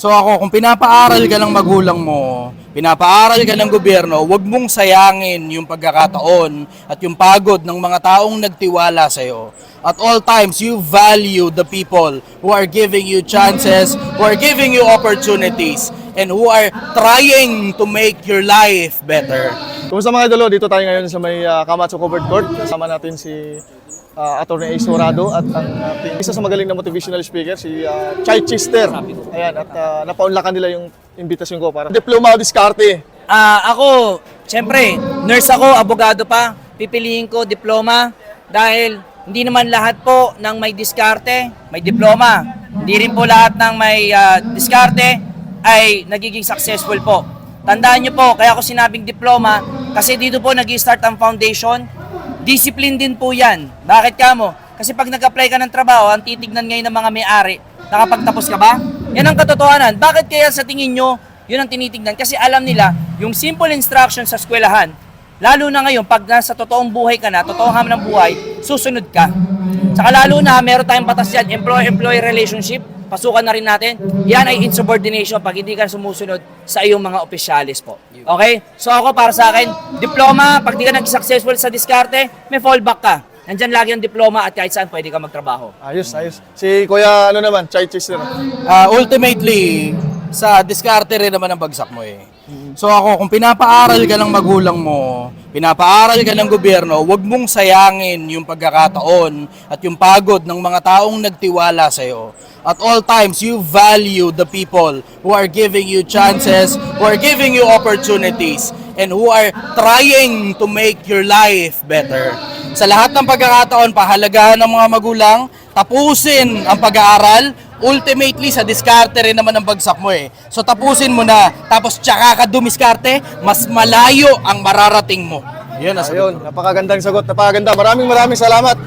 So ako, kung pinapaaral ka ng magulang mo, pinapaaral ka ng gobyerno, wag mong sayangin yung pagkakataon at yung pagod ng mga taong nagtiwala sa'yo. At all times, you value the people who are giving you chances, who are giving you opportunities, and who are trying to make your life better. Kumusta mga idolo? Dito tayo ngayon sa may uh, Kamatsu Covered Court. Kasama natin si uh, Atty. Ace Dorado at ang ating isa sa magaling na motivational speaker, si uh, Chai Chister. Ayan, at uh, napaunlakan nila yung invitasyon ko para diploma o diskarte. Ah, ako, siyempre, nurse ako, abogado pa. Pipiliin ko diploma dahil hindi naman lahat po ng may diskarte, may diploma. Hindi rin po lahat ng may ah, diskarte ay nagiging successful po. Tandaan nyo po, kaya ako sinabing diploma, kasi dito po nag start ang foundation. Discipline din po yan. Bakit ka mo? Kasi pag nag-apply ka ng trabaho, ang titignan ngayon ng mga may-ari, nakapagtapos ka ba? Yan ang katotohanan. Bakit kaya sa tingin nyo, yun ang tinitignan? Kasi alam nila, yung simple instruction sa eskwelahan, lalo na ngayon, pag nasa totoong buhay ka na, totoong hamon ng buhay, susunod ka. Saka lalo na, meron tayong batas yan, employee-employee relationship, pasukan na rin natin. Yan ay insubordination pag hindi ka sumusunod sa iyong mga opisyalis po. Okay? So ako para sa akin, diploma, pag di ka nag-successful sa diskarte, may fallback ka. Nandyan lagi ang diploma at kahit saan pwede ka magtrabaho. Ayos, ayos. Si Kuya, ano naman, Chai Chister. Ah, ultimately, sa diskarte rin naman ang bagsak mo eh. So ako, kung pinapaaral ka ng magulang mo, pinapaaral ka ng gobyerno, wag mong sayangin yung pagkakataon at yung pagod ng mga taong nagtiwala sa'yo. At all times, you value the people who are giving you chances, who are giving you opportunities, and who are trying to make your life better. Sa lahat ng pagkakataon, pahalagahan ng mga magulang, tapusin ang pag-aaral, ultimately sa diskarte rin naman ang bagsak mo eh. So tapusin mo na, tapos tsaka ka dumiskarte, mas malayo ang mararating mo. Yun ang sagot. Ayun, napakagandang sagot, napakaganda. Maraming maraming salamat.